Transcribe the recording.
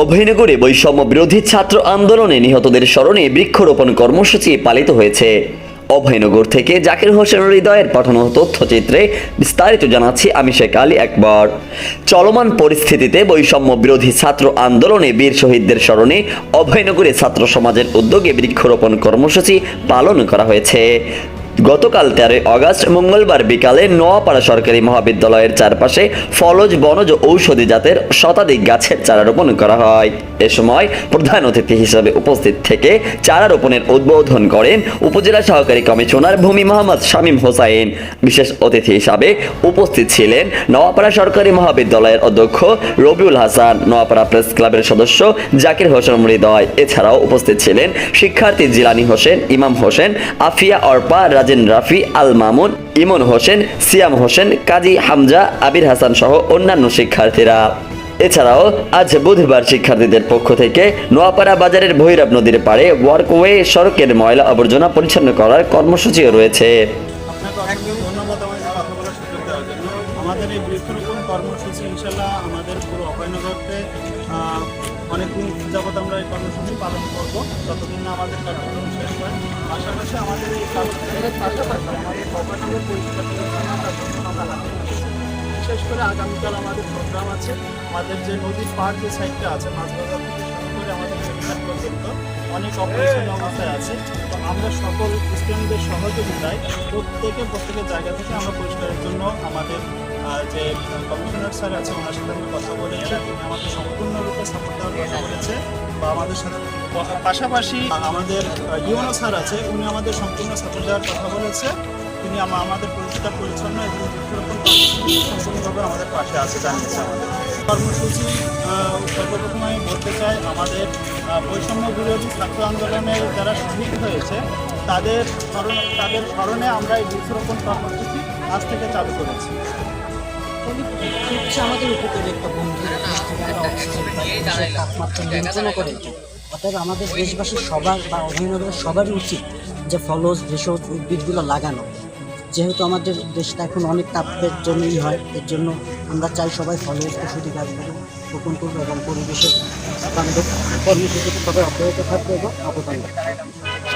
অভয়নগরে বৈষম্য বিরোধী ছাত্র আন্দোলনে নিহতদের স্মরণে বৃক্ষরোপণ কর্মসূচি পালিত হয়েছে। অভয়নগর থেকে জাকির হোসেন হৃদয়ের পাঠানো তথ্যচিত্রে বিস্তারিত জানাচ্ছি আমি শেখ আলী একবার চলমান পরিস্থিতিতে বৈষম্য বিরোধী ছাত্র আন্দোলনে বীর শহীদদের স্মরণে অভয়নগরে ছাত্র সমাজের উদ্যোগে বৃক্ষরোপণ কর্মসূচি পালন করা হয়েছে। গতকাল তেরোই আগস্ট মঙ্গলবার বিকালে নোয়াপাড়া সরকারি মহাবিদ্যালয়ের চারপাশে ফলজ বনজ ঔষধি জাতের শতাধিক গাছের চারা রোপণ করা হয়। এ সময় প্রধান অতিথি হিসেবে উপস্থিত থেকে চারা রোপণের উদ্বোধন করেন উপজেলা সহকারী কমিশনার ভূমি মোহাম্মদ শামীম হোসাইন। বিশেষ অতিথি হিসাবে উপস্থিত ছিলেন নোয়াপাড়া সরকারি মহাবিদ্যালয়ের অধ্যক্ষ রবিউল হাসান, নোয়াপাড়া প্রেস ক্লাবের সদস্য জাকির হোসেন মৃদয়। এছাড়াও উপস্থিত ছিলেন শিক্ষার্থী জিলানি হোসেন, ইমাম হোসেন, আফিয়া অর্পা রাজেন রাফি, আল মামুন, ইমন হোসেন, সিয়াম হোসেন, কাজী হামজা, আবির হাসান সহ অন্যান্য শিক্ষার্থীরা। এছাড়াও আজ বুধবার শিক্ষার্থীদের পক্ষ থেকে নোয়াপাড়া বাজারের ভৈরব নদীর পাড়ে ওয়ার্কওয়ে সড়কের ময়লা আবর্জনা পরিচ্ছন্ন করার কর্মসূচিও রয়েছে। আমাদের দেওয়ার জন্য। আমাদের এই বৃক্ষরোপণ কর্মসূচি ইনশাল্লাহ আমাদের পুরো অভয়নগরতে আহ, অনেকদিন যাবত আমরা এই কর্মসূচি পালন করব। ততদিন না আমাদের কার্যক্রম শেষ হয় পাশাপাশি আমাদের এই। বিশেষ করে আগামীকাল আমাদের প্রোগ্রাম আছে। আমাদের যে নদীর পাড় যে সাইডটা আছে মাছ অনেক অপরিচ্ছন্ন অবস্থায় আছে। তো আমরা সকল স্টুডেন্টদের সহযোগিতায় প্রত্যেকে প্রত্যেকের জায়গা থেকে আমরা পরিষ্কারের জন্য আমাদের যে, কমিশনার স্যার আছে, ওনার সাথে আমরা কথা বলেছি আমাদের সম্পূর্ণরূপে সাপোর্ট দেওয়ার কথা বলেছে। বা আমাদের সাথে পাশাপাশি আমাদের ইউনো স্যার আছে, উনি আমাদের সম্পূর্ণ সাপোর্ট দেওয়ার কথা বলেছে। তিনি আমাদের পরিষ্কার পরিচ্ছন্ন এবং সম্পূর্ণভাবে আমাদের পাশে আছে, জানিয়েছে আমাদের। কর্মসূচি সর্বপ্রথম বলতে চাই আমাদের আহ, বৈষম্য বিরোধী ছাত্র আন্দোলনে যারা শহীদ হয়েছে তাদের স্মরণে তাদের স্মরণে আমরা এই বৃক্ষরোপণ কর্মসূচি আজ থেকে চালু করেছি। আমাদের উপকূলে একটা তাপমাত্রা নিয়ন্ত্রণ করে। অতএব আমাদের দেশবাসীর সবার বা অভিনগরের সবারই উচিত যে ফলজ ভেষজ উদ্ভিদগুলো লাগানো। যেহেতু আমাদের দেশটা এখন অনেক তাপের জন্যই হয় এর জন্য আমরা চাই সবাই ফলজ ওষুধি গাছগুলো করব এবং পরিবেশের কর্মসূচিতে সবাই অব্যাহত থাকবে এবং অবদান